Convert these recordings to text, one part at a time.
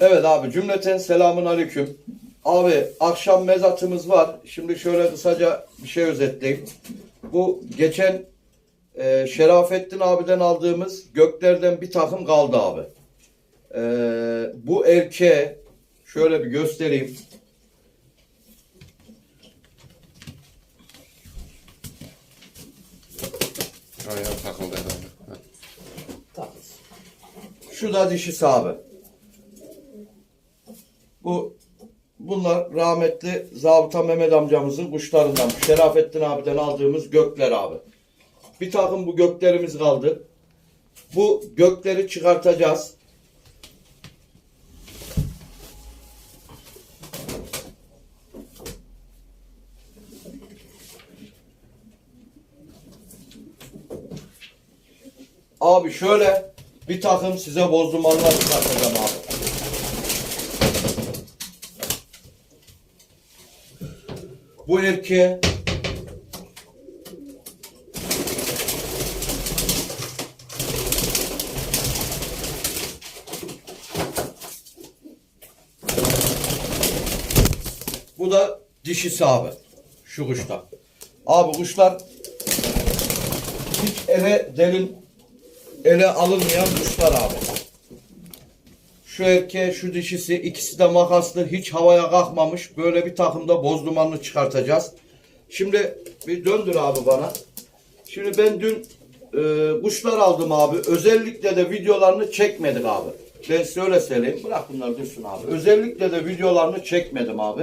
Evet abi cümleten selamun aleyküm. Abi akşam mezatımız var. Şimdi şöyle kısaca bir şey özetleyeyim. Bu geçen e, Şerafettin abiden aldığımız göklerden bir takım kaldı abi. E, bu erkeğe şöyle bir göstereyim. Ayağa takıldı herhalde. Ha. Şu da dişisi abi. Bu bunlar rahmetli Zabıta Mehmet amcamızın kuşlarından. Şerafettin abiden aldığımız gökler abi. Bir takım bu göklerimiz kaldı. Bu gökleri çıkartacağız. Abi şöyle bir takım size bozdumanlar çıkartacağım abi. Bu erkeğe Bu da dişisi abi. Şu kuşta. Abi kuşlar hiç ele delin ele alınmayan kuşlar abi. Şu erkeğe şu dişisi ikisi de makaslı hiç havaya kalkmamış. Böyle bir takımda boz dumanını çıkartacağız. Şimdi bir döndür abi bana. Şimdi ben dün e, kuşlar aldım abi. Özellikle de videolarını çekmedik abi. Ben size öyle söyleyeyim. Bırak bunları dursun abi. Özellikle de videolarını çekmedim abi.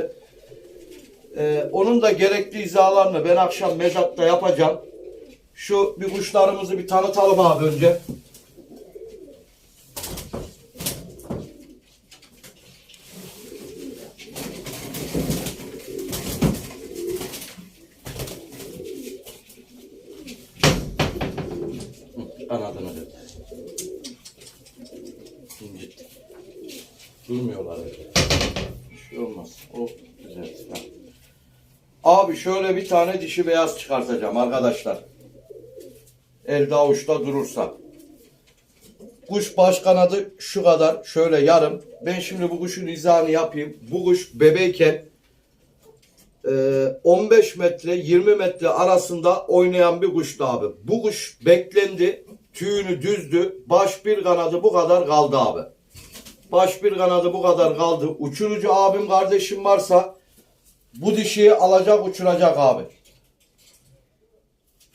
E, onun da gerekli izalarını ben akşam mezatta yapacağım. Şu bir kuşlarımızı bir tanıtalım abi önce. Durmuyorlar öyle. Bir şey olmaz. O güzel. Abi şöyle bir tane dişi beyaz çıkartacağım arkadaşlar. Elde avuçta durursa. Kuş baş kanadı şu kadar şöyle yarım. Ben şimdi bu kuşun izahını yapayım. Bu kuş bebeyken e, 15 metre 20 metre arasında oynayan bir kuştu abi. Bu kuş beklendi. Tüyünü düzdü. Baş bir kanadı bu kadar kaldı abi. Baş bir kanadı bu kadar kaldı. Uçurucu abim kardeşim varsa bu dişiyi alacak uçuracak abi.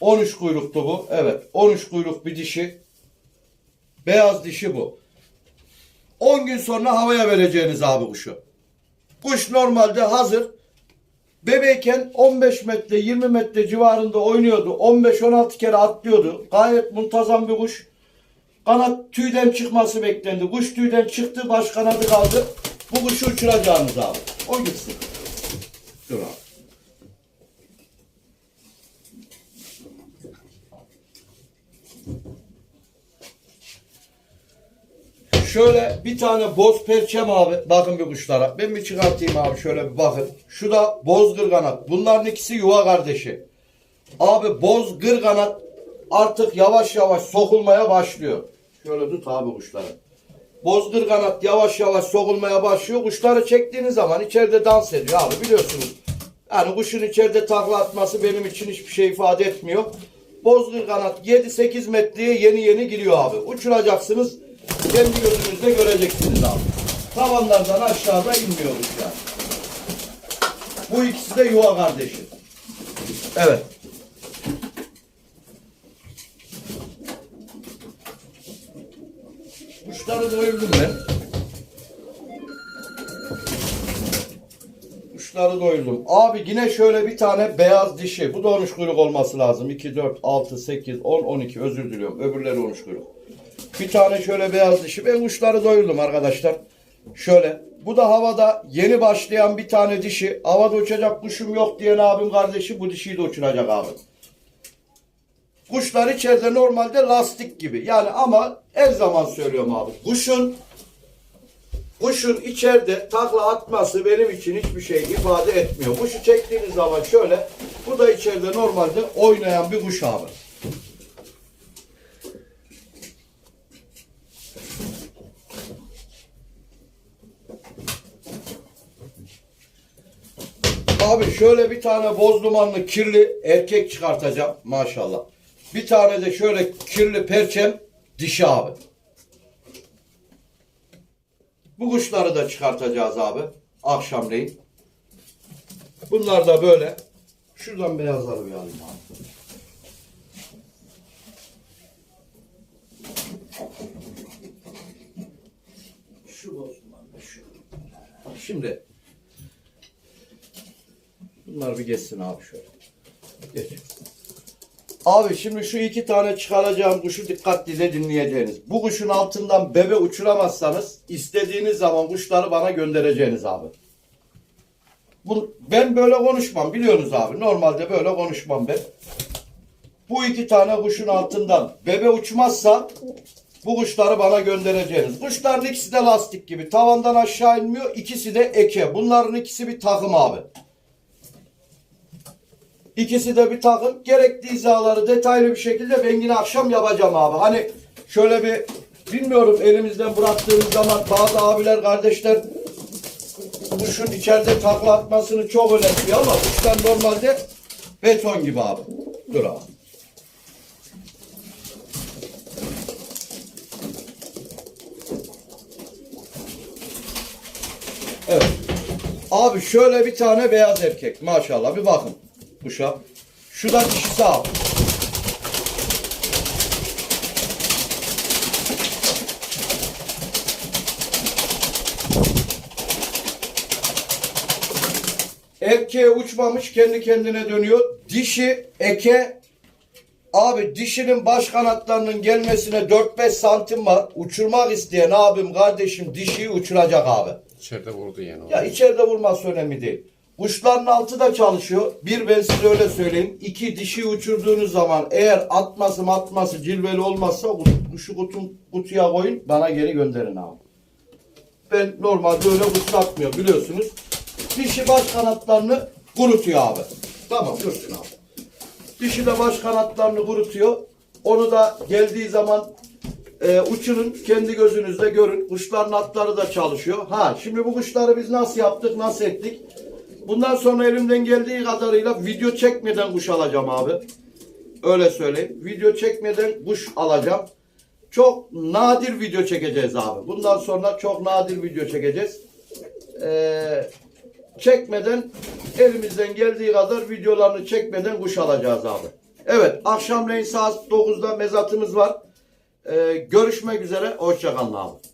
13 kuyruktu bu. Evet. 13 kuyruk bir dişi. Beyaz dişi bu. 10 gün sonra havaya vereceğiniz abi kuşu. Kuş normalde hazır. Bebeyken 15 metre 20 metre civarında oynuyordu. 15-16 kere atlıyordu. Gayet muntazam bir kuş. Kanat tüyden çıkması beklendi. Kuş tüyden çıktı baş kanadı kaldı. Bu kuşu uçuracağınız abi. O gitsin. Dur abi. Şöyle bir tane boz perçem abi. Bakın bir kuşlara. Ben bir çıkartayım abi şöyle bir bakın. Şu da boz gırganat. Bunların ikisi yuva kardeşi. Abi boz gırganat artık yavaş yavaş sokulmaya başlıyor. Şöyle tut abi kuşları. Boz gırganat yavaş yavaş sokulmaya başlıyor. Kuşları çektiğiniz zaman içeride dans ediyor abi biliyorsunuz. Yani kuşun içeride takla atması benim için hiçbir şey ifade etmiyor. Bozgır kanat 7-8 metreye yeni yeni giriyor abi. Uçuracaksınız. Kendi gözünüzle göreceksiniz abi. Tavanlardan aşağıda inmiyoruz yani. Bu ikisi de yuva kardeşi. Evet. Kuşları doyurdum ben. Kuşları doyurdum. Abi yine şöyle bir tane beyaz dişi. Bu da 13 kuyruk olması lazım. 2, 4, 6, 8, 10, 12. Özür diliyorum. Öbürleri 13 kuyruk. Bir tane şöyle beyaz dişi. Ben kuşları doyurdum arkadaşlar. Şöyle. Bu da havada yeni başlayan bir tane dişi. Havada uçacak kuşum yok diyen abim kardeşi bu dişiyi de uçuracak abi. Kuşlar içeride normalde lastik gibi. Yani ama her zaman söylüyorum abi. Kuşun kuşun içeride takla atması benim için hiçbir şey ifade etmiyor. Kuşu çektiğiniz zaman şöyle bu da içeride normalde oynayan bir kuş abi. Abi şöyle bir tane boz dumanlı kirli erkek çıkartacağım maşallah. Bir tane de şöyle kirli perçem dişi abi. Bu kuşları da çıkartacağız abi akşamleyin. Bunlar da böyle. Şuradan beyazları bir alayım abi. Şu dumanlı şu. Şimdi Bunlar bir geçsin abi şöyle. Geç. Abi şimdi şu iki tane çıkaracağım kuşu dikkatli de dinleyeceğiniz. Bu kuşun altından bebe uçuramazsanız istediğiniz zaman kuşları bana göndereceğiniz abi. Bu, ben böyle konuşmam biliyorsunuz abi. Normalde böyle konuşmam ben. Bu iki tane kuşun altından bebe uçmazsa bu kuşları bana göndereceğiniz. Kuşların ikisi de lastik gibi. Tavandan aşağı inmiyor. İkisi de eke. Bunların ikisi bir takım abi. İkisi de bir takım. Gerekli izaları detaylı bir şekilde ben yine akşam yapacağım abi. Hani şöyle bir bilmiyorum elimizden bıraktığımız zaman bazı abiler kardeşler kuşun içeride takla atmasını çok önemsiyor ama kuşlar normalde beton gibi abi. Dur abi. Evet. Abi şöyle bir tane beyaz erkek maşallah bir bakın kuşa. Şu da dişisi abi. Erkeğe uçmamış kendi kendine dönüyor. Dişi eke abi dişinin baş kanatlarının gelmesine 4-5 santim var. Uçurmak isteyen abim kardeşim dişiyi uçuracak abi. İçeride vurdu yani. Ya içeride vurması önemli değil. Kuşların altı da çalışıyor. Bir ben size öyle söyleyeyim. İki dişi uçurduğunuz zaman eğer atması matması cilveli olmazsa kuşu kutun, kutuya koyun bana geri gönderin abi. Ben normalde öyle kuş atmıyor biliyorsunuz. Dişi baş kanatlarını kurutuyor abi. Tamam dursun abi. Dişi de baş kanatlarını kurutuyor. Onu da geldiği zaman e, uçurun kendi gözünüzle görün. Kuşların atları da çalışıyor. Ha şimdi bu kuşları biz nasıl yaptık nasıl ettik? Bundan sonra elimden geldiği kadarıyla video çekmeden kuş alacağım abi. Öyle söyleyeyim. Video çekmeden kuş alacağım. Çok nadir video çekeceğiz abi. Bundan sonra çok nadir video çekeceğiz. Ee, çekmeden elimizden geldiği kadar videolarını çekmeden kuş alacağız abi. Evet akşamleyin saat 9'da mezatımız var. Ee, görüşmek üzere. Hoşçakalın abi.